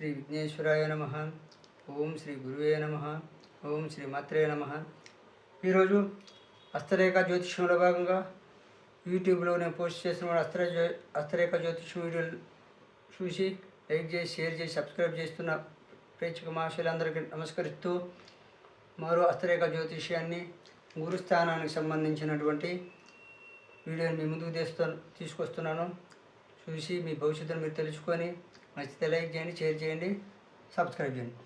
శ్రీ విఘ్నేశ్వరాయ నమ. ఓం శ్రీ గురువే నమ. ఓం శ్రీ మాత్రే నమ. ఈరోజు హస్తరేఖ జ్యోతిష్యంలో భాగంగా యూట్యూబ్లో నేను పోస్ట్ చేసిన అస్త్ర జ్యో- హస్తరేఖ జ్యోతిష్యం వీడియోలు చూసి లైక్ చేసి షేర్ చేసి సబ్స్క్రైబ్ చేస్తున్న ప్రేక్షక మహాశయులందరికీ నమస్కరిస్తూ మరో హస్తరేఖ జ్యోతిష్యాన్ని గురుస్థానానికి సంబంధించినటువంటి వీడియోని మీ ముందుకు తీస్తూ తీసుకొస్తున్నాను. చూసి మీ భవిష్యత్తును మీరు తెలుసుకొని నచ్చితే లైక్ చేయండి షేర్ చేయండి సబ్స్క్రైబ్ చేయండి.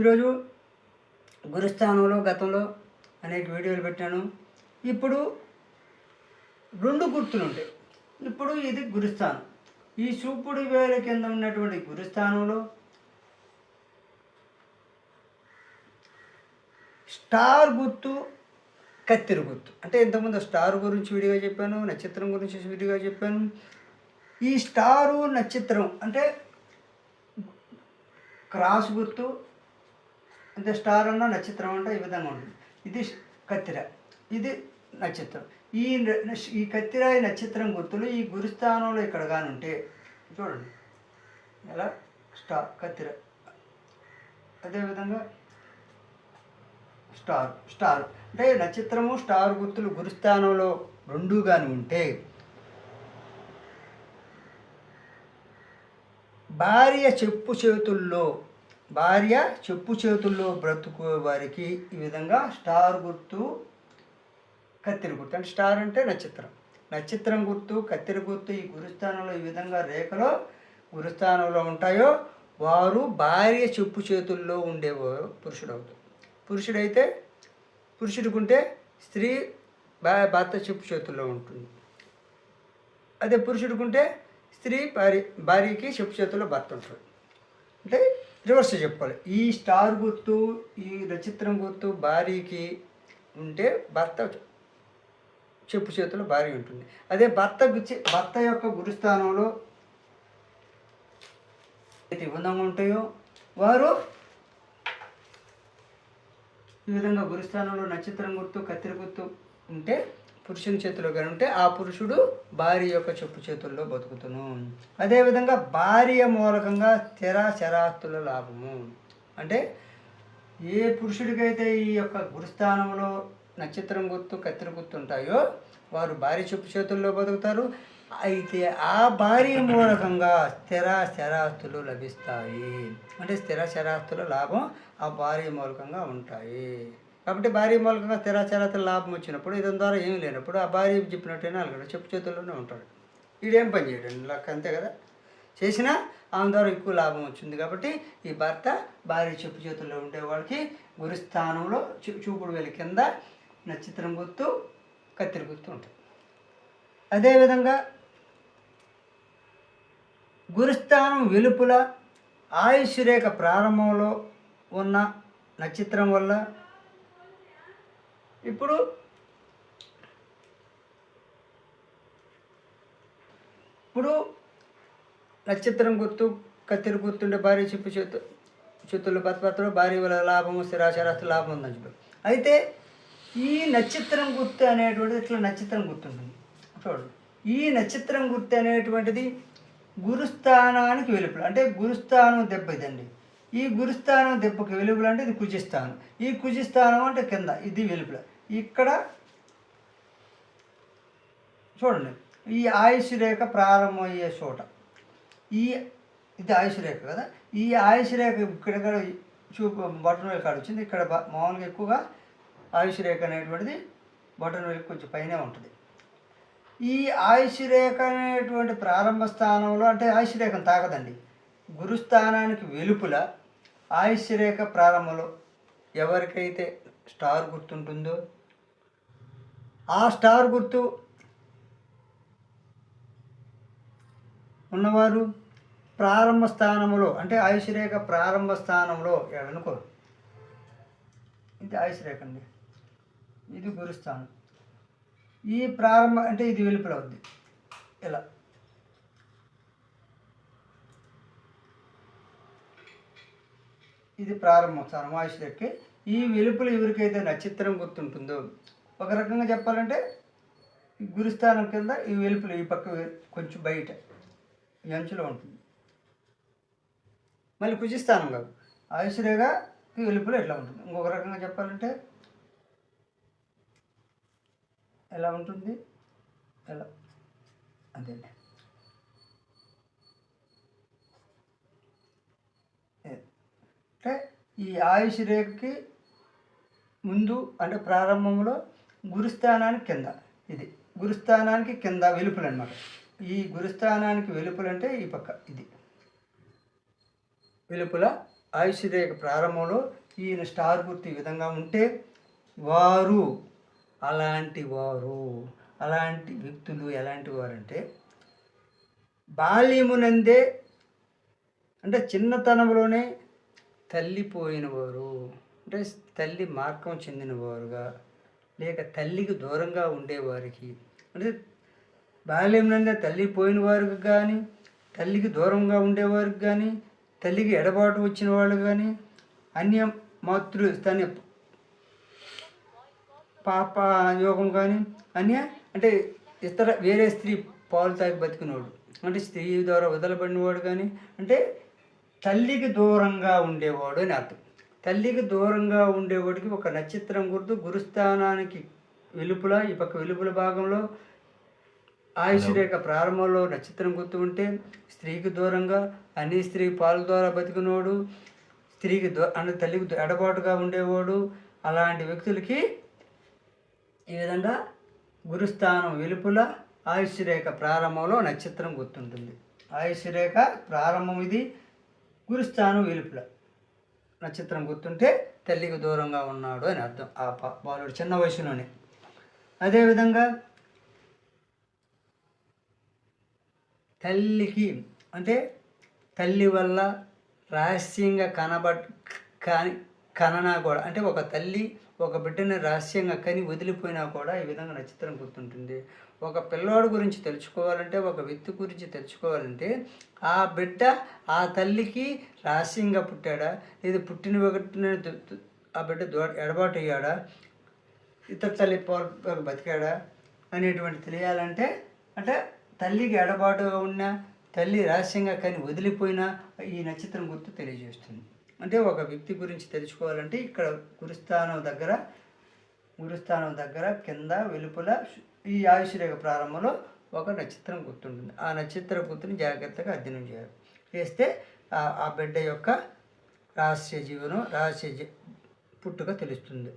ఈరోజు గురుస్థానంలో గతంలో అనేక వీడియోలు పెట్టాను. ఇప్పుడు రెండు గుర్తులు ఉంటాయి. ఇప్పుడు ఇది గురుస్థానం. ఈ చూపుడు వేల కింద ఉన్నటువంటి గురుస్థానంలో స్టార్ గుర్తు కత్తిరి గుర్తు. అంటే ఇంతకుముందు స్టార్ గురించి వీడియోగా చెప్పాను నక్షత్రం గురించి వీడియోగా చెప్పాను. ఈ స్టారు నక్షత్రం అంటే క్రాస్ గుర్తు అంటే స్టార్ అన్న నక్షత్రం అంటే ఈ విధంగా ఉంటుంది. ఇది కత్తిర ఇది నక్షత్రం. ఈ ఈ కత్తిర ఈ నక్షత్రం గుర్తులు ఈ గురుస్థానంలో ఇక్కడ కానుంటే ఉంటే చూడండి. ఎలా? స్టార్ కత్తిర. అదేవిధంగా స్టార్ స్టార్. అంటే నక్షత్రము స్టార్ గుర్తులు గురుస్థానంలో రెండు కానీ ఉంటే భార్య చెప్పు చేతుల్లో భార్య చెప్పు చేతుల్లో బ్రతుకు వారికి ఈ విధంగా స్టార్ గుర్తు కత్తిరి గుర్తు. అంటే స్టార్ అంటే నక్షత్రం. నక్షత్రం గుర్తు కత్తిరి గుర్తు ఈ గురుస్థానంలో ఈ విధంగా రేఖలో గురుస్థానంలో ఉంటాయో వారు భార్య చెప్పు చేతుల్లో ఉండేవారు పురుషుడు అవుతారు పురుషుడైతే పురుషుడికుంటే స్త్రీ భర్త చెప్పు చేతుల్లో ఉంటుంది. అదే పురుషుడికుంటే స్త్రీ భార్య భార్యకి చెప్పు చేతుల్లో భర్త ఉంటాడు. అంటే రివర్స్ చెప్పుకోవాలి. ఈ స్టార్ గుర్తు ఈ నక్షత్రం గుర్తు భార్యకి ఉంటే భర్త చెప్పు చేతుల్లో భార్య ఉంటుంది. అదే భర్త గుచ్చి- భర్త యొక్క గురుస్థానంలో అయితే విధంగా ఉంటాయో వారు ఈ విధంగా గురుస్థానంలో నక్షత్రం గుర్తు కత్తిరి గుర్తు ఉంటే పురుషుని చేతిలో కానీ ఉంటే ఆ పురుషుడు భార్య యొక్క చెప్పు చేతుల్లో బతుకుతును. అదేవిధంగా భార్య మూలకంగా స్థిర శరాస్తుల లాభము. అంటే ఏ పురుషుడికైతే ఈ యొక్క గురుస్థానంలో నక్షత్రం గుర్తు కత్తిరి గుర్తు ఉంటాయో వారు భార్య చెప్పు చేతుల్లో బతుకుతారు. అయితే ఆ భార్య మూలకంగా స్థిర స్థిరాస్తులు లభిస్తాయి. అంటే స్థిర స్థిరాస్తుల లాభం ఆ భార్య మూలకంగా ఉంటాయి. కాబట్టి భారీ మూలకంగా స్థిర లాభం వచ్చినప్పుడు ఇతని ద్వారా ఏమీ లేనప్పుడు ఆ భార్య చెప్పినట్టయినా అలాగే చెప్పు చేతుల్లోనే ఉంటాడు. వీడేం పని చేయడం లెక్క అంతే కదా. చేసినా ఆమె ద్వారా ఎక్కువ లాభం వచ్చింది కాబట్టి ఈ భర్త భార్య చెప్పు చేతుల్లో ఉండే వాళ్ళకి గురుస్థానంలో చూ- చూపుడు వేల కింద నక్షత్రం గుర్తు కత్తిరి గుర్తు ఉంటుంది. అదేవిధంగా గురుస్థానం వెలుపుల ఆయుష్ రేఖ ప్రారంభంలో ఉన్న నక్షత్రం వల్ల ఇప్పుడు ఇప్పుడు నక్షత్రం గుర్తు కత్తిరి గుర్తుండే భార్య చెప్పు చేతు చేతులు బతపత్రం భార్య వల్ల లాభము స్థిరాచరాస్తి లాభం ఉందని చెప్పి. అయితే ఈ నక్షత్రం గుర్తు అనేటువంటిది ఇట్లా నక్షత్రం గుర్తుంటుంది? చూడండి ఈ నక్షత్రం గుర్తు అనేటువంటిది గురుస్థానానికి వెలుపులు అంటే గురుస్థానం దెబ్బ ఇదండి. ఈ గురుస్థానం దెబ్బకి వెలుపుల అంటే ఇది కుజిస్థానం. ఈ కుజిస్థానం అంటే కింద ఇది వెలుపుల. ఇక్కడ చూడండి ఈ ఆయుష్ రేఖ ప్రారంభమయ్యే చోట. ఈ ఇది ఆయుష్ రేఖ కదా? ఈ ఆయుష్ రేఖ ఇక్కడ చూపు బటన్ వేలు కాడ వచ్చింది. ఇక్కడ మామూలుగా ఎక్కువగా ఆయుష్ రేఖ అనేటువంటిది బటన్ వేలు కొంచెం పైనే ఉంటుంది. ఈ ఆయుష్ రేఖ అనేటువంటి ప్రారంభ స్థానంలో అంటే ఆయుష్ రేఖను తాకదండి. గురుస్థానానికి వెలుపుల ఆయుష్ రేఖ ప్రారంభంలో ఎవరికైతే స్టార్ గుర్తుంటుందో ఆ స్టార్ గుర్తు ఉన్నవారు ప్రారంభ స్థానంలో అంటే ఆయుష్ రేఖ ప్రారంభ స్థానంలో అనుకో ఇది ఆయుష్ రేఖ అండి. ఇది గురుస్థానం. ఈ ప్రారంభ అంటే ఇది వెలుపల అవుద్ది ఇలా. ఇది ప్రారంభం. సర్మాయుషులకి ఈ వెలుపులు ఎవరికైతే నక్షత్రం గుర్తుంటుందో ఒక రకంగా చెప్పాలంటే గురుస్థానం కింద ఈ వెలుపులు ఈ పక్క కొంచెం బయట అంచులో ఉంటుంది. మళ్ళీ కుజిస్థానం కాదు. ఆయుషురేగా ఈ వెలుపులు ఎట్లా ఉంటుంది? ఇంకొక రకంగా చెప్పాలంటే ఎలా ఉంటుంది? ఎలా? అదే అంటే ఈ ఆయుష్ రేఖకి ముందు అంటే ప్రారంభంలో గురుస్థానానికి కింద ఇది. గురుస్థానానికి కింద వెలుపులు అనమాట ఈ గురుస్థానానికి వెలుపులు అంటే ఈ పక్క ఇది. వెలుపుల ఆయుష్ రేఖ ప్రారంభంలో ఈయన స్టార్ గుర్తు ఈ విధంగా ఉంటే వారు అలాంటి వారు అలాంటి వ్యక్తులు ఎలాంటి వారంటే బాల్యమునందే అంటే చిన్నతనంలోనే తల్లిపోయినవారు అంటే తల్లి మార్గం చెందినవారుగా లేక తల్లికి దూరంగా ఉండేవారికి అంటే బాల్యంలోనే తల్లి పోయిన వారికి కానీ తల్లికి దూరంగా ఉండేవారికి కానీ తల్లికి ఎడబాటు వచ్చిన వాళ్ళు కానీ అన్య మాతృ తన పాప యోగం కానీ అన్య అంటే ఇతర వేరే స్త్రీ పాలు తాగి బతికినవాడు అంటే స్త్రీ ద్వారా వదలబడినవాడు కానీ అంటే తల్లికి దూరంగా ఉండేవాడు అని అర్థం. తల్లికి దూరంగా ఉండేవాడికి ఒక నక్షత్రం గుర్తు గురుస్థానానికి వెలుపుల ఈ పక్క వెలుపుల భాగంలో ఆయుష్ రేఖ ప్రారంభంలో నక్షత్రం గుర్తు ఉంటే స్త్రీకి దూరంగా అన్ని స్త్రీ పాల ద్వారా బతికినోడు స్త్రీకి దూ అంటే తల్లికి ఎడబాటుగా ఉండేవాడు. అలాంటి వ్యక్తులకి ఈ విధంగా గురుస్థానం వెలుపుల ఆయుష్ రేఖ ప్రారంభంలో నక్షత్రం గుర్తుంటుంది. ఆయుష్ రేఖ ప్రారంభం ఇది. గురుస్థానం వెలుపుల. నక్షత్రం గుర్తుంటే తల్లికి దూరంగా ఉన్నాడు అని అర్థం. ఆ బాలుడు చిన్న వయసులోనే. అదేవిధంగా తల్లికి అంటే తల్లి వల్ల రహస్యంగా కనబడ్ కాని కననా కూడా అంటే ఒక తల్లి ఒక బిడ్డని రహస్యంగా కని వదిలిపోయినా కూడా ఈ విధంగా నక్షత్రం గుర్తుంటుంది. ఒక పిల్లోడి గురించి తెలుసుకోవాలంటే ఒక వ్యక్తి గురించి తెలుసుకోవాలంటే ఆ బిడ్డ ఆ తల్లికి రహస్యంగా పుట్టాడా? లేదా పుట్టిన ఒకటి ఆ బిడ్డ దో ఎడబాటు అయ్యాడా ఇతర తల్లి పాలు బతికాడా? అనేటువంటి తెలియాలంటే అంటే తల్లికి ఎడబాటుగా ఉన్న తల్లి రహస్యంగా కానీ వదిలిపోయినా ఈ నక్షత్రం గుర్తు తెలియజేస్తుంది. అంటే ఒక వ్యక్తి గురించి తెలుసుకోవాలంటే ఇక్కడ గురుస్థానం దగ్గర గురుస్థానం దగ్గర కింద వెలుపల ఈ ఆయుష్ రేఖ ప్రారంభంలో ఒక నక్షత్రం గుర్తుంటుంది. ఆ నక్షత్ర గుర్తుని జాగ్రత్తగా అధ్యయనం చేయాలి. చేస్తే ఆ- బిడ్డ యొక్క రహస్య జీవనం రహస్య పుట్టుక తెలుస్తుంది.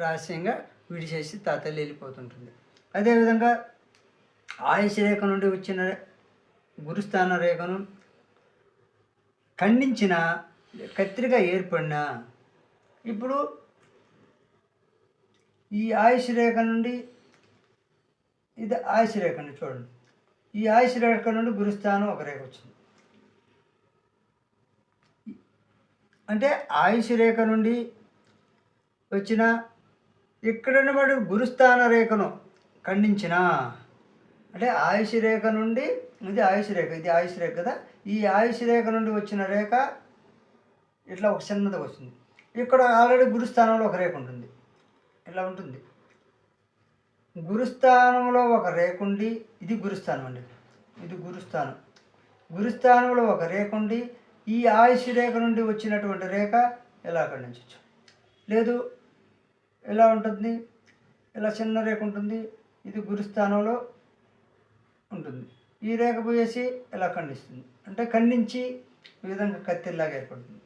రహస్యంగా విడిచేసి తా వెళ్ళిపోతుంటుంది. అదేవిధంగా ఆయుష రేఖ నుండి వచ్చిన గురుస్థాన రేఖను ఖండించిన కత్తిరిగా ఏర్పడిన ఇప్పుడు ఈ ఆయుష్ రేఖ నుండి ఇది ఆయుష్ రేఖ నుండి చూడండి. ఈ ఆయుష్ రేఖ నుండి గురుస్థానం ఒక రేఖ వచ్చింది. అంటే ఆయుష్ రేఖ నుండి వచ్చిన ఇక్కడ ఉన్నవాడు గురుస్థాన రేఖను ఖండించిన. అంటే ఆయుష్ రేఖ నుండి ఇది ఆయుష్ రేఖ ఇది ఆయుష్ రేఖ కదా? ఈ ఆయుష్ రేఖ నుండి వచ్చిన రేఖ ఇట్లా ఒక చిన్నది వస్తుంది. ఇక్కడ ఆల్రెడీ గురుస్థానంలో ఒక రేఖ ఉంటుంది. ఇట్లా ఉంటుంది. గురుస్థానంలో ఒక రేకుండి ఇది గురుస్థానం అండి. ఇది గురుస్థానం. గురుస్థానంలో ఒక రేఖ ఉండి ఈ ఆయుష్ రేఖ నుండి వచ్చినటువంటి రేఖ ఎలా ఖండించవచ్చు లేదు ఎలా ఉంటుంది? ఇలా చిన్న రేఖ ఉంటుంది? ఇది గురుస్థానంలో ఉంటుంది. ఈ రేఖ పోయేసి ఇలా ఖండిస్తుంది? అంటే ఖండించి ఈ విధంగా కత్తిలాగా ఏర్పడుతుంది.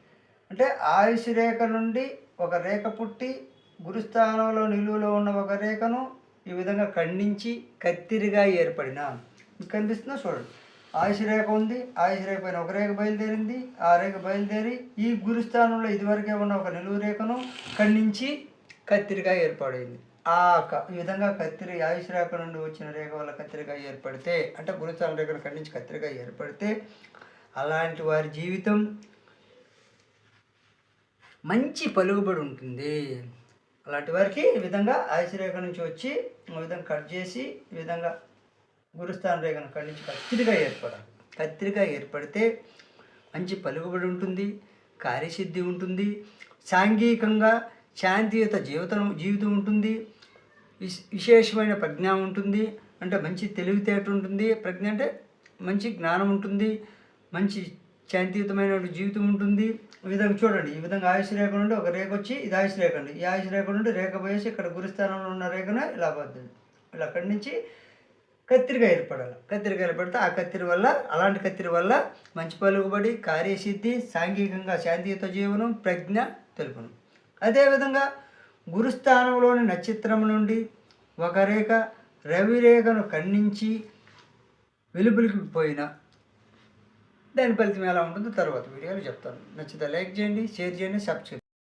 అంటే ఆయుష్ రేఖ నుండి ఒక రేఖ పుట్టి గురుస్థానంలో నిలువలో ఉన్న ఒక రేఖను ఈ విధంగా ఖండించి కత్తిరిగా ఏర్పడిన. మీకు కనిపిస్తుందా చూడండి. ఆయుష్ రేఖ ఉంది. ఆయుష రేఖ పైన ఒక రేఖ బయలుదేరింది. ఆ రేఖ బయలుదేరి ఈ గురుస్థానంలో ఇదివరకే ఉన్న ఒక నిలువు రేఖను ఖండించి కత్తిరిగా ఏర్పడింది. ఆ క- ఈ విధంగా కత్తిరి ఆయుష్ రేఖ నుండి వచ్చిన రేఖ వల్ల కత్తిరిగా ఏర్పడితే అంటే గురుస్థాన రేఖను ఖండించి కత్తిరిగా ఏర్పడితే అలాంటి వారి జీవితం మంచి పలుకుబడి ఉంటుంది. అలాంటి వారికి ఈ విధంగా ఆయుష్ రేఖ నుంచి వచ్చి ఈ విధంగా కట్ చేసి ఈ విధంగా గురుస్థాన రేఖను ఖండించి కత్తిరిగా ఏర్పడాలి. కత్తిరిగా ఏర్పడితే మంచి పలుకుబడి ఉంటుంది కార్యసిద్ధి ఉంటుంది సాంఘికంగా శాంతియుత జీవితం జీవితం ఉంటుంది విశ్- విశేషమైన ప్రజ్ఞ ఉంటుంది అంటే మంచి తెలివితేట ఉంటుంది ప్రజ్ఞ అంటే మంచి జ్ఞానం ఉంటుంది మంచి శాంతియుతమైన జీవితం ఉంటుంది. ఈ విధంగా చూడండి ఈ విధంగా ఆయుష్ రేఖ నుండి ఒక రేఖ వచ్చి ఇది ఆయుష్ రేఖ అండి. ఈ ఆయుష్ రేఖ నుండి రేఖ పోయేసి ఇక్కడ గురుస్థానంలో ఉన్న రేఖను ఇలా పోతుంది ఇలా అక్కడి నుంచి కత్తిరిగా ఏర్పడాలి. కత్తిరిగా ఏర్పడితే ఆ కత్తిరి వల్ల అలాంటి కత్తిరి వల్ల మంచి పలుకుబడి కార్యసిద్ధి సాంఘికంగా శాంతియుత జీవనం ప్రజ్ఞ తెలుపును. అదేవిధంగా గురుస్థానంలోని నక్షత్రం నుండి ఒక రేఖ రవి రేఖను ఖండించి వెలుపులికి పోయిన దాని ఫలితం ఎలా ఉంటుందో తర్వాత వీడియోలో చెప్తాను. నచ్చితే లైక్ చేయండి షేర్ చేయండి సబ్స్క్రైబ్